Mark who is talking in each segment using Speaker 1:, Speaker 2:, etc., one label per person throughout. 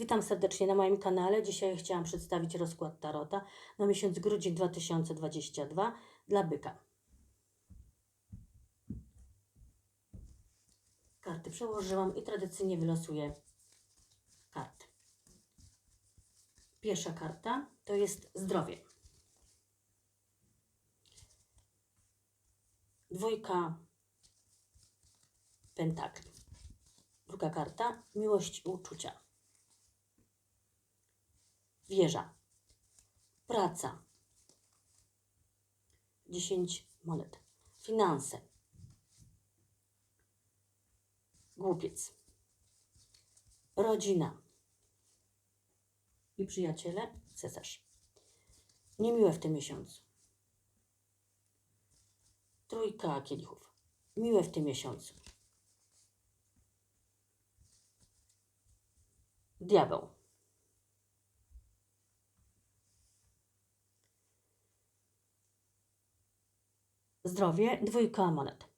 Speaker 1: Witam serdecznie na moim kanale. Dzisiaj chciałam przedstawić rozkład Tarota na miesiąc grudzień 2022 dla byka. Karty przełożyłam i tradycyjnie wylosuję karty. Pierwsza karta to jest zdrowie. Dwójka pentakli. Druga karta miłość i uczucia. Wieża. Praca. 10 monet. Finanse. Głupiec. Rodzina. I przyjaciele. Cesarz. Niemiłe w tym miesiącu. Trójka kielichów. Miłe w tym miesiącu. Diabeł. Zdrowie, dwójka monet.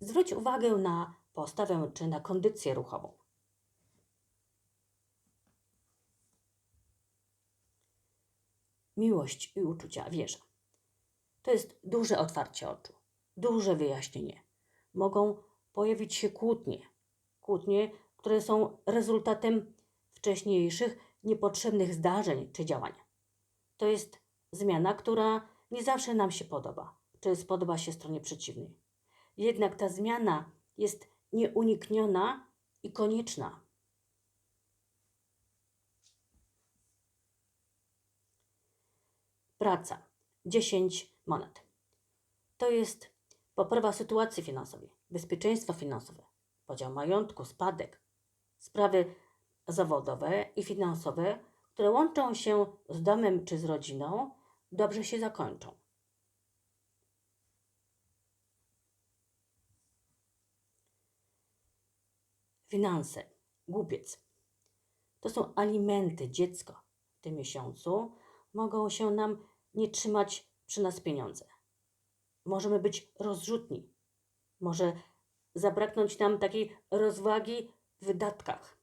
Speaker 1: Zwróć uwagę na postawę czy na kondycję ruchową. Miłość i uczucia wieża. To jest duże otwarcie oczu, duże wyjaśnienie. Mogą pojawić się kłótnie. Kłótnie, które są rezultatem wcześniejszych niepotrzebnych zdarzeń czy działań. To jest zmiana, która nie zawsze nam się podoba, czy spodoba się stronie przeciwnej. Jednak ta zmiana jest nieunikniona i konieczna. Praca. 10 monet. To jest poprawa sytuacji finansowej, bezpieczeństwo finansowe, podział majątku, spadek, sprawy zawodowe i finansowe, które łączą się z domem czy z rodziną, dobrze się zakończą. Finanse. Głupiec. To są alimenty, dziecko. W tym miesiącu mogą się nam nie trzymać przy nas pieniądze. Możemy być rozrzutni. Może zabraknąć nam takiej rozwagi w wydatkach.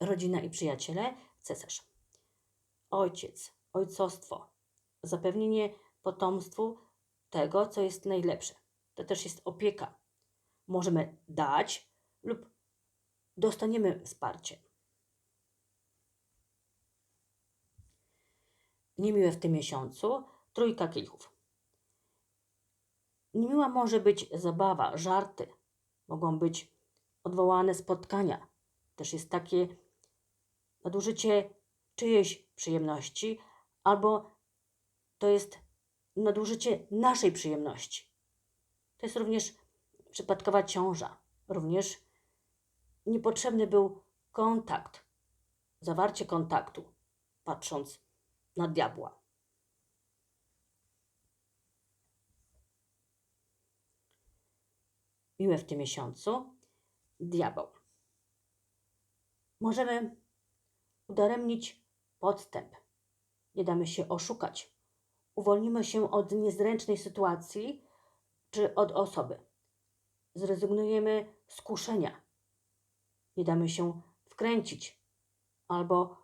Speaker 1: Rodzina i przyjaciele, cesarz. Ojciec, ojcostwo, zapewnienie potomstwu tego, co jest najlepsze. To też jest opieka. Możemy dać lub dostaniemy wsparcie. Niemiłe w tym miesiącu trójka kielichów. Niemiła może być zabawa, żarty. Mogą być odwołane spotkania. Też jest takie nadużycie czyjejś przyjemności, albo to jest nadużycie naszej przyjemności. To jest również przypadkowa ciąża. Również niepotrzebny był kontakt, zawarcie kontaktu, patrząc na diabła. Miłe w tym miesiącu diabeł. Możemy udaremnić podstęp. Nie damy się oszukać. Uwolnimy się od niezręcznej sytuacji czy od osoby. Zrezygnujemy z kuszenia. Nie damy się wkręcić. Albo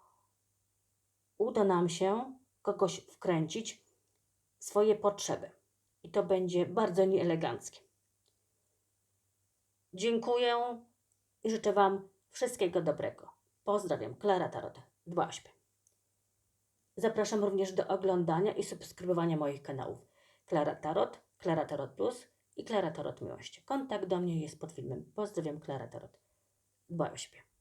Speaker 1: uda nam się kogoś wkręcić swoje potrzeby. I to będzie bardzo nieeleganckie. Dziękuję i życzę Wam wszystkiego dobrego. Pozdrawiam, Klara Tarot, dba o siebie. Zapraszam również do oglądania i subskrybowania moich kanałów Klara Tarot, Klara Tarot Plus i Klara Tarot Miłość. Kontakt do mnie jest pod filmem. Pozdrawiam, Klara Tarot. Dbaj o siebie.